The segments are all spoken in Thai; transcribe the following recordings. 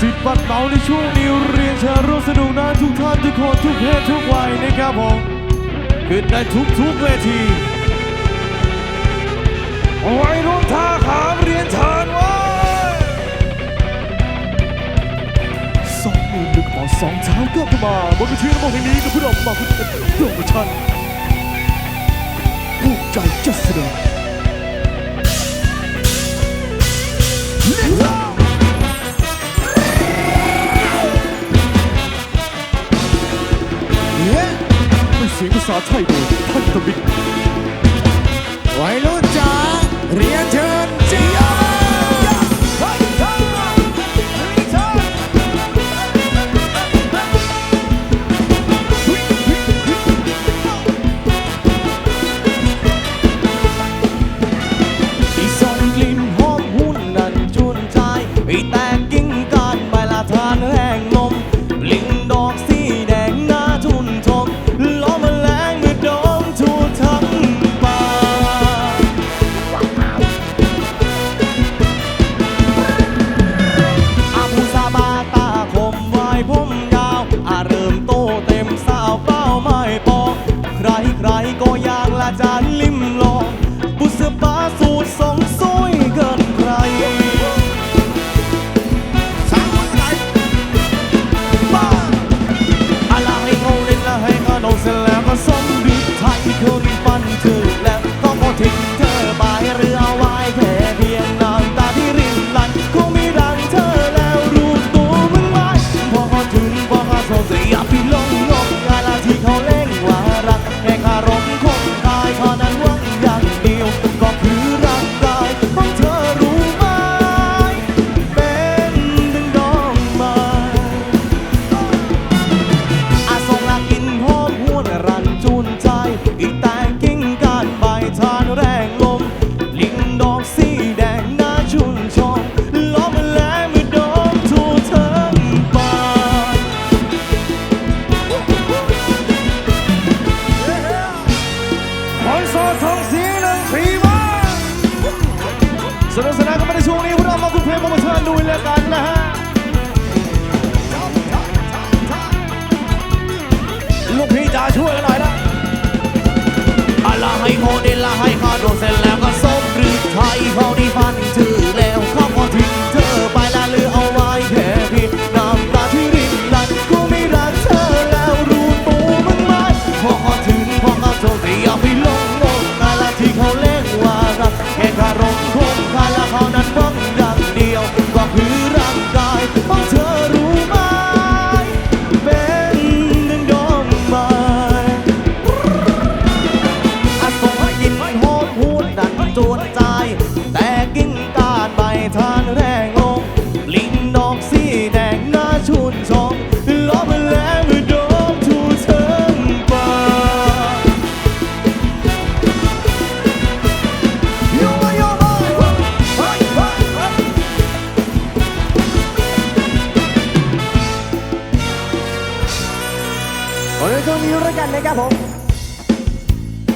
สิบปัดเป่าในช่วงนี้เรียนเชิญร่วมสนุกนะทุกท่านทุกคนทุกเพศทุกวัยนะครับผมขึ้นได้ทุกทุกเวทีไว้ร่นท่าขามเรียนเชิญไว้สองมือดึกหมอสองเท้าก็เข้ามาบนเวทีระบบแห่งนี้กับผู้ดอกมาคุณเอ็ดโปรโมชั่นผู้ใจจะเสนอ Let's go! ีภาษาไทยโดยท่านธมิตรวัยรุ่นจ๋าเรียนเชิญ ด้วยกันนะครับผม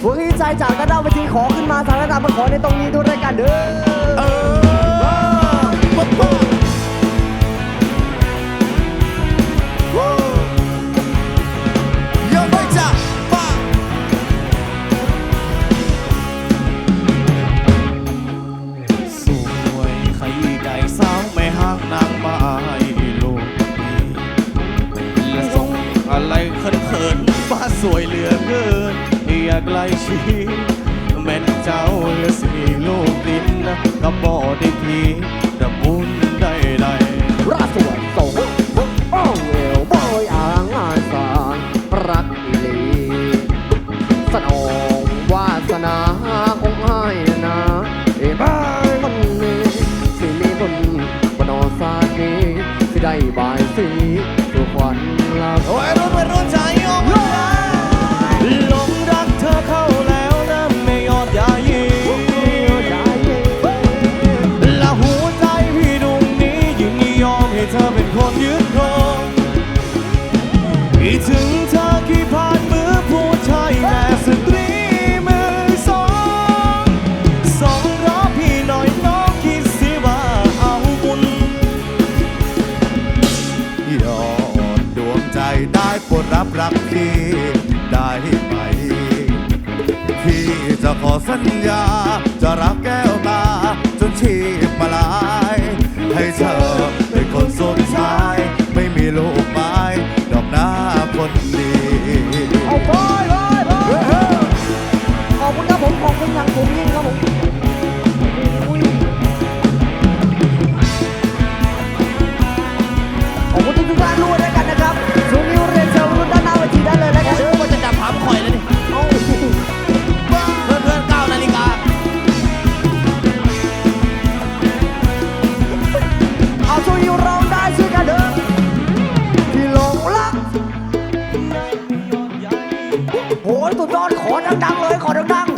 หัวที่ใจจากกระด้าไปทีขอขึ้นมาสารดามาขอในตรงนี้ด้วยกันเด้อเออปุ๊บปุ๊บอะไรเขิน ฟ้าสวยเหลือเกินอยากไล่ชีแม่นเจ้าเรือสีลูกดินก็บ่ไดีทีระบุญได้ใดราสวยสงโอ้เวลบอยอ่างอานสารรักอีหลีสนองวาสนาของอ้ายนะเอ้บ้านมันนี้สิมีคนบนอสานี้สิได้บายสีตัวควัญลาโอ้ย No! จะขอสัญญา จะรักแก้วตา จนชีพมาลาย ให้เธอ โหสุดยอดขอดังๆเลยขอดังๆ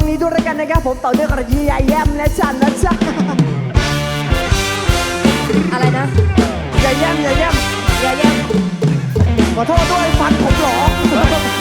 รงนี้ด้วยกันนะครับผมต่อเนื่องกับยียยแยมและฉันนะจ๊ะอะไรนะยายแย้มยายแย้มยายแย้มขอโทษด้วยฟันผมหรอ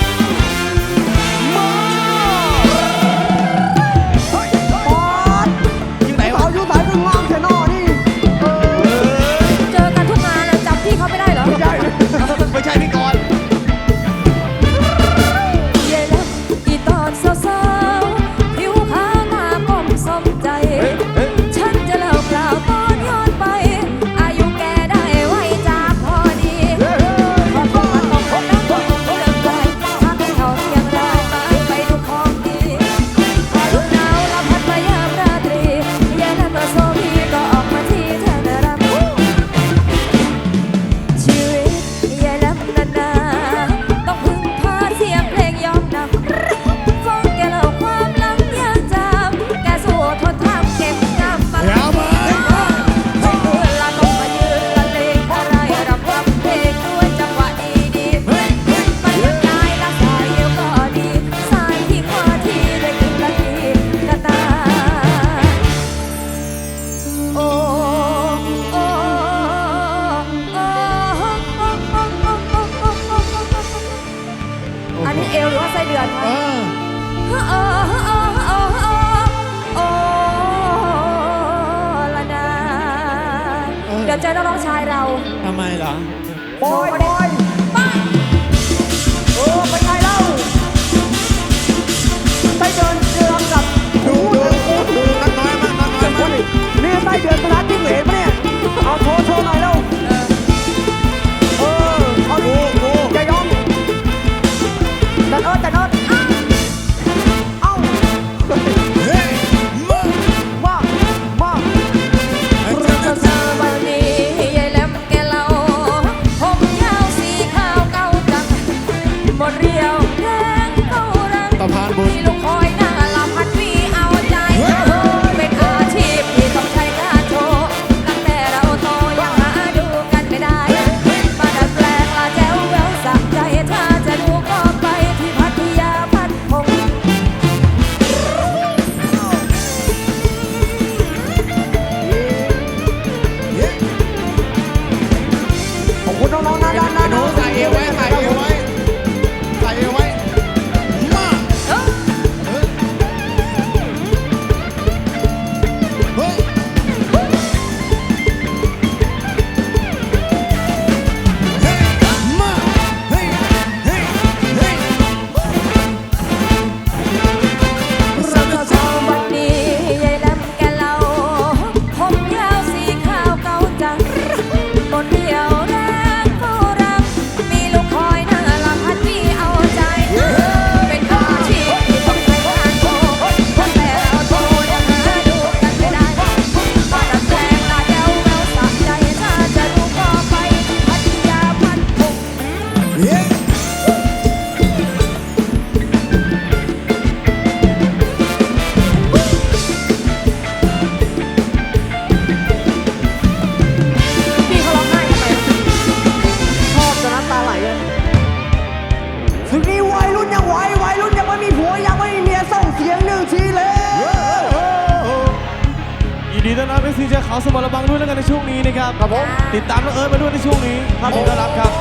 ครับผม ติดตามน้องเอิร์ธมาด้วยในช่วงนี้ภาพนี้ต้อนรับครับ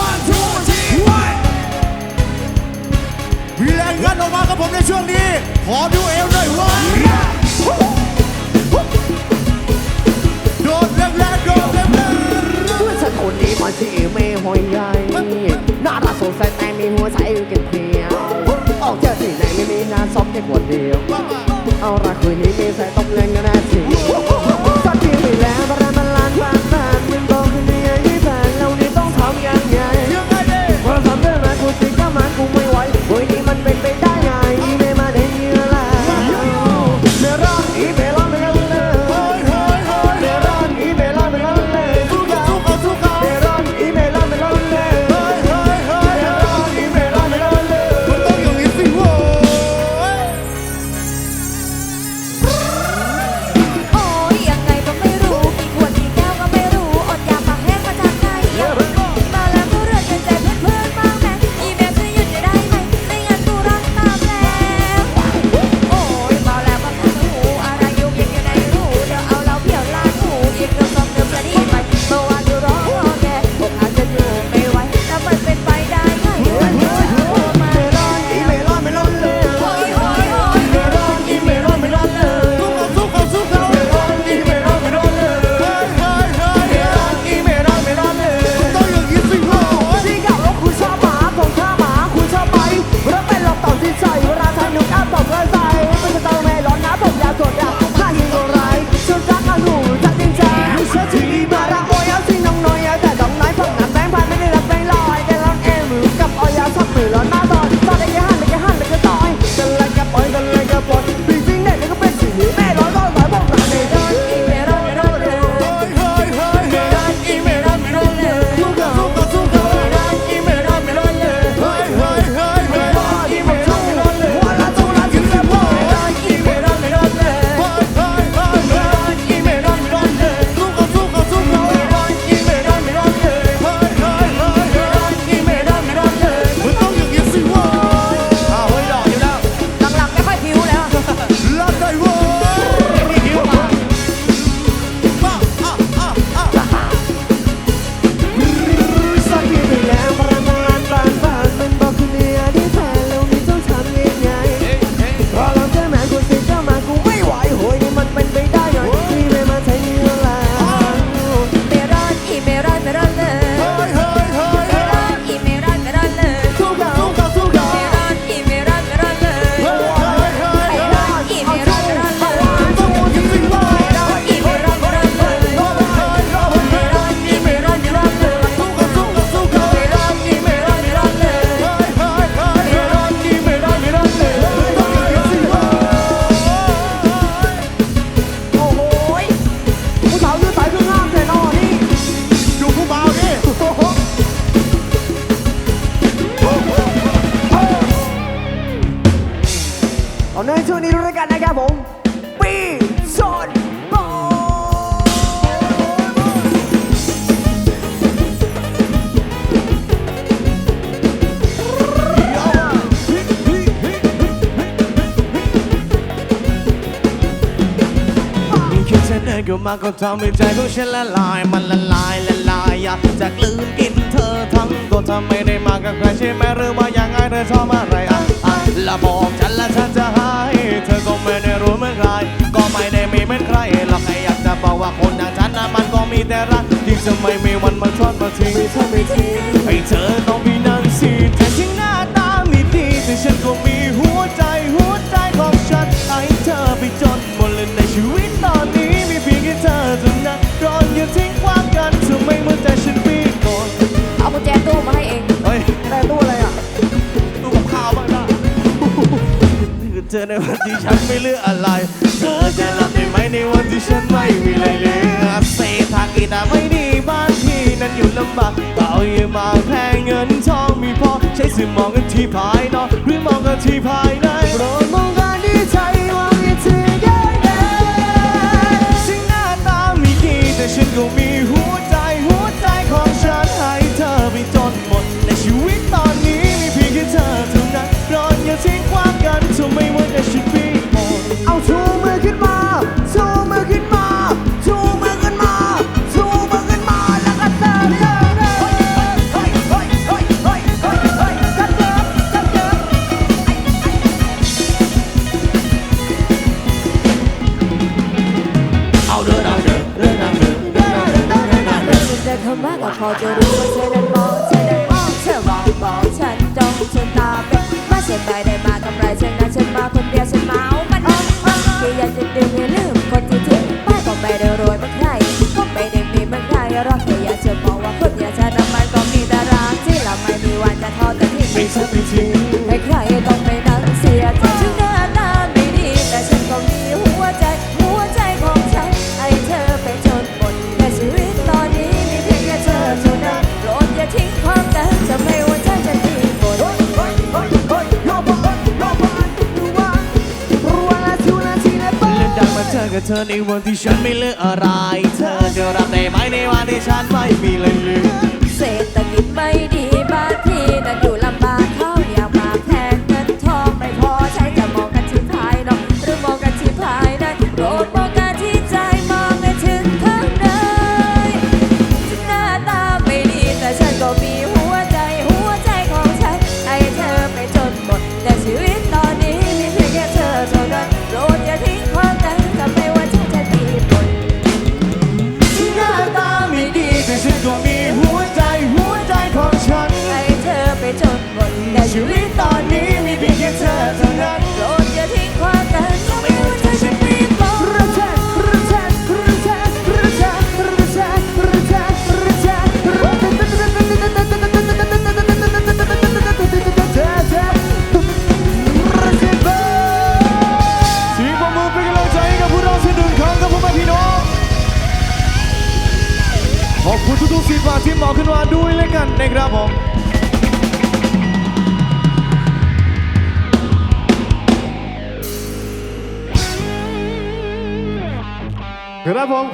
One two three one มีแรงงันออกมาครับผมในช่วงนี้ ขอดูเอวหน่อยว่าโดดแรงแรๆโดดแรงเมื่อฉันคนนี้มาที่อไม่ห้อยใหญ่หน้าตาสดใสแต่มีหัวใจก็นเพียง งานซอฟแค่ขวดเดียว เอาราคุยนี้มีใส่ต้องแรงกันแน่จริงสักทีไม่แล้วมาแรงมันล้านบานบานมึงบอกคืนนี้ยที่แฟนเรานี่ต้องทำยังไงเพราะทำเพื่องมากูจริงก็มันกูไม่ มาก็ทำให้ใจของฉันละลาย มันละลายละลายอยากจะกลืนกินเธอทั้งตัวทำไม่ได้มากับใครใช่ไหมหรือว่ายังไงเธอชอบอะไรอะอะละบอกฉันละฉันจะหายเธอก็ไม่ได้รู้เมื่อไใครก็ไม่ได้มีเหมือนใครหรอกแครอยากจะบอกว่าคนอย่างฉันนะมันก็มีแต่รักที่จะไม่มีวันมาชดมาทิ้งให้เธอต้อง แต่ตู้อะไรอะตู้กับข้าวบ้างนะคือเธอในวันที่ฉันไม่เลือกอะไร เธอจะรับได้ไหมในวันที่ฉันไม่มีอะไรเหลือเศรษฐกีจอะไม่ดีบ้านที่นั้นอยู่ลำบากเอาเยอะมาแพงเงินทองมีพอใช้สื่อมองกันที่ภายนอกหรือมองกันที่ภายในโปรดมองการที่ใจหวังอย่าเธอแย่งฉัหน้าตาไมีดีแต่ฉันก็มี ทิ้งความกันจะไม่ว่าจะ ให้รักเธออยากจะบอกว่าคนอยากจะนมมันก็มีแต่รักที่เราไม่มีวันจะทอดกันที่ไม่ใช่ไม่ทิ้ง เธอในวันที่ฉันไม่เลือกอะไร เธอจะรับได้ไหมในวันที่ฉันไม่มีเลยเศรษฐกิจไม่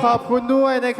ขอบคุณด้วยนะครับ